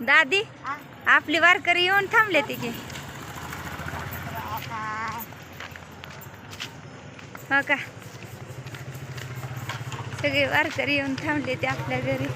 दादी आपली वारकरी येऊन थांबले ती की हो का? सगळे वारकरी येऊन थांबले ते आपल्या घरी.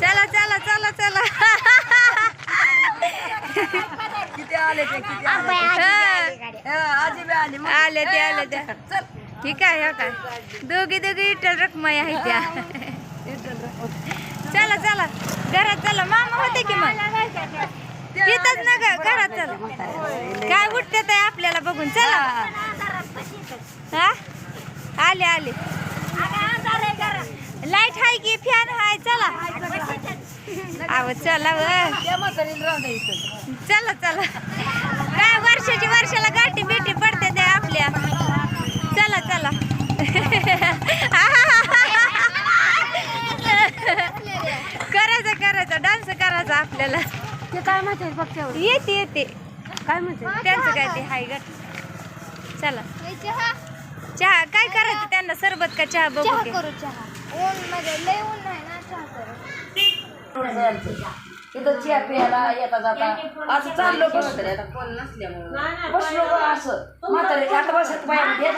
चला चला चला चला. किती आले ते किती आली ते? आले त्या ठीक आहे हो काय दोघी दोघी इटल रकमाई आहे त्या. चला चला. घरात चला मामा होते की मग? तिथंच ना ग घरात चला काय उठते ते आपल्याला बघून? चला. हा? आले आले. लाइट हाय की? फॅन हाय. चला. आव चला व. चला चला. काय वर्षाची वर्षाला गाठी बिटी करायचं डान्स करायचा आपल्याला. ते काय म्हणते पक्षावर येते येते. काय म्हणते त्यांचं काय ते हाय गट चला. चहा. काय करायचं त्यांना? सरबत का चहा बघू की? तिथं चिया प्यायला येता जाता असं चाललो बसलो आता कोण नसल्यामुळं बसलो असं म्हातारे आता बसत प्यायला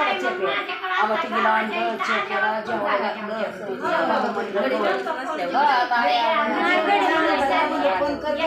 आम्हा तिघीला आणलं केला घातलं हा, फोन करते.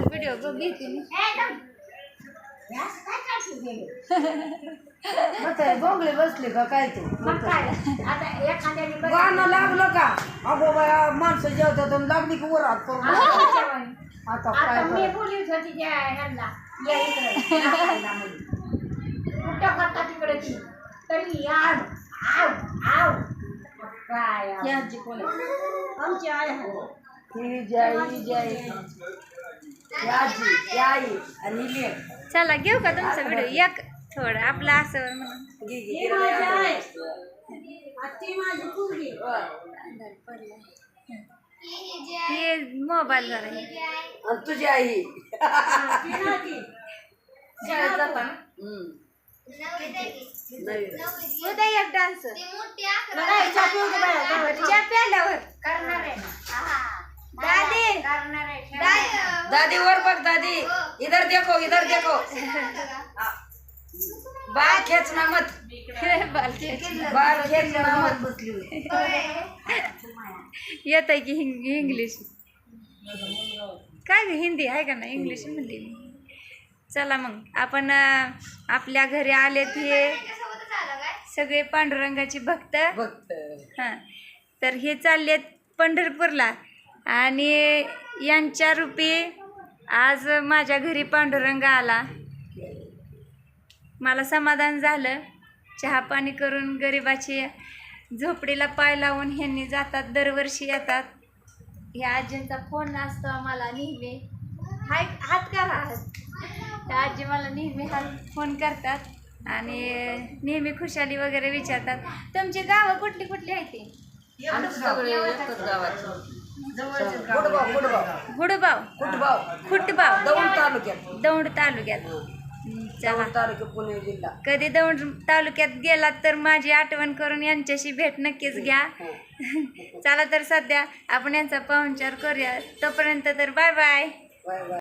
व्हिडिओ बघ घेते मी. बोंगले बसले का काय तू? गाणं लागलं का? अगो बाया माणसं जेवतात लागली की वर हात करून आता काय? ही जय ही जय आई लेक. चला घेऊ का तुमचा व्हिडिओ एक थोडं आपलं असं. हे मोबाईल जरा हे. आणि तुझी आई. उद्या एक डान्स चहा प्यायल्यावर दादी. दादी. दादी वर बघ दादी. इधर देखो इधर देखो. बाल खेचना मत बाल खेचना मत. येत आहे की हिंग इंग्लिश. काय हिंदी आहे का ना इंग्लिश म्हणली मी. चला मग. आपण आपल्या घरी आलेत हे. सगळे पांडुरंगाची भक्त. भक्त. हां. तर हे चाललेत पंढरपूरला. आणि यांच्या रूपी आज माझ्या घरी पांडुरंग आला. मला समाधान झालं. चहा पाणी करून गरिबाची झोपडीला पाय लावून ह्यांनी जातात दरवर्षी येतात. ह्या आजींचा फोन असतो आम्हाला नेहमी. हाय हात करा हात त्या आजी मला नेहमी हात फोन करतात आणि नेहमी खुशाली वगैरे विचारतात. तुमची गावं कुठली कुठली आहे ती? सगळे गावाची गुडबाव. कुटबाव खुटबाव. दौंड तालुक्यात. दौंड तालुक्यात. हं, चला दौंड तालुक्यात पुणे जिल्हा. कधी दौंड तालुक्यात गेलात तर माझी आठवण करून यांच्याशी भेट नक्कीच घ्या. चला तर सध्या आपण यांचा पाहुणचार करूया. तोपर्यंत तर बाय बाय. Bye bye.